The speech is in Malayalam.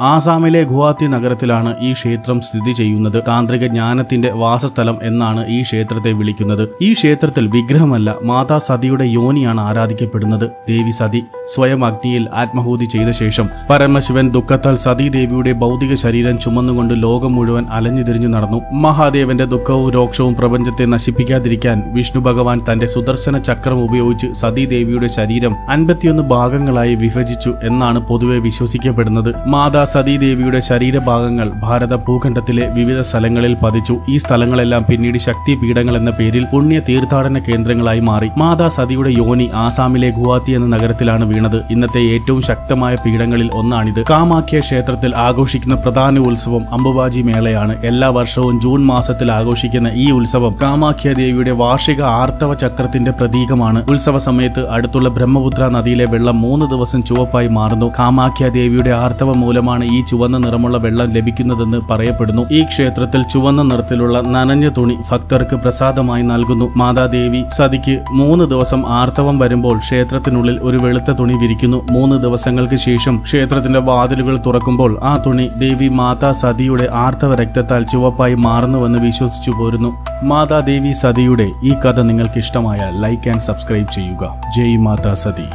ആസാമിലെ ഗുവാഹത്തി നഗരത്തിലാണ് ഈ ക്ഷേത്രം സ്ഥിതി ചെയ്യുന്നത്. താന്ത്രിക ജ്ഞാനത്തിന്റെ വാസസ്ഥലം എന്നാണ് ഈ ക്ഷേത്രത്തെ വിളിക്കുന്നത്. ഈ ക്ഷേത്രത്തിൽ വിഗ്രഹമല്ല മാതാ സതിയുടെ യോനിയാണ് ആരാധിക്കപ്പെടുന്നത്. ദേവി സതി സ്വയം അഗ്നിയിൽ ആത്മഹൂതി ചെയ്ത ശേഷം പരമശിവൻ ദുഃഖത്താൽ സതീദേവിയുടെ ഭൗതിക ശരീരം ചുമന്നുകൊണ്ട് ലോകം മുഴുവൻ അലഞ്ഞുതിരിഞ്ഞു നടന്നു. മഹാദേവന്റെ ദുഃഖവും രോക്ഷവും പ്രപഞ്ചത്തെ നശിപ്പിക്കാതിരിക്കാൻ വിഷ്ണു ഭഗവാൻ തന്റെ സുദർശന ചക്രം ഉപയോഗിച്ച് സതീദേവിയുടെ ശരീരം അൻപത്തിയൊന്ന് ഭാഗങ്ങളായി വിഭജിച്ചു എന്നാണ് പൊതുവെ വിശ്വസിക്കപ്പെടുന്നത്. മാതാ സതീദേവിയുടെ ശരീരഭാഗങ്ങൾ ഭാരത ഭൂഖണ്ഡത്തിലെ വിവിധ സ്ഥലങ്ങളിൽ പതിച്ചു. ഈ സ്ഥലങ്ങളെല്ലാം പിന്നീട് ശക്തിപീഠങ്ങൾ എന്ന പേരിൽ പുണ്യ തീർത്ഥാടന കേന്ദ്രങ്ങളായി മാറി. മാതാ സതിയുടെ യോനി ആസാമിലെ ഗുവാഹത്തി എന്ന നഗരത്തിലാണ് വീണത്. ഇന്നത്തെ ഏറ്റവും ശക്തമായ പീഠങ്ങളിൽ ഒന്നാണിത്. കാമാക്യ ക്ഷേത്രത്തിൽ ആഘോഷിക്കുന്ന പ്രധാന ഉത്സവം അംബുബാജി മേളയാണ്. എല്ലാ വർഷവും ജൂൺ മാസത്തിൽ ആഘോഷിക്കുന്ന ഈ ഉത്സവം കാമാഖ്യ ദേവിയുടെ വാർഷിക ആർത്തവ ചക്രത്തിന്റെ പ്രതീകമാണ്. ഉത്സവ സമയത്ത് അടുത്തുള്ള ബ്രഹ്മപുത്ര നദിയിലെ വെള്ളം മൂന്ന് ദിവസം ചുവപ്പായി മാറുന്നു. കാമാഖ്യ ദേവിയുടെ ആർത്തവ മൂലമാണ് ഈ ചുവന്ന നിറമുള്ള വെള്ളം ലഭിക്കുന്നതെന്ന് പറയപ്പെടുന്നു. ഈ ക്ഷേത്രത്തിൽ ചുവന്ന നിറത്തിലുള്ള നനഞ്ഞ തുണി ഭക്തർക്ക് പ്രസാദമായി നൽകുന്നു. മാതാദേവി സതിക്ക് മൂന്ന് ദിവസം ആർത്തവം വരുമ്പോൾ ക്ഷേത്രത്തിനുള്ളിൽ ഒരു വെളുത്ത തുണി വിരിക്കുന്നു. മൂന്ന് ദിവസങ്ങൾക്ക് ശേഷം ക്ഷേത്രത്തിന്റെ വാതിലുകൾ തുറക്കുമ്പോൾ ആ തുണി ദേവി മാതാ സതിയുടെ ആർത്തവ രക്തത്താൽ ചുവപ്പായി മാറുന്നുവെന്ന് വിശ്വസിച്ചു പോരുന്നു. മാതാ ദേവി സതിയുടെ ഈ കഥ നിങ്ങൾക്ക് ഇഷ്ടമായാൽ ലൈക്ക് ആൻഡ് സബ്സ്ക്രൈബ് ചെയ്യുക. ജയ് മാതാ സതി.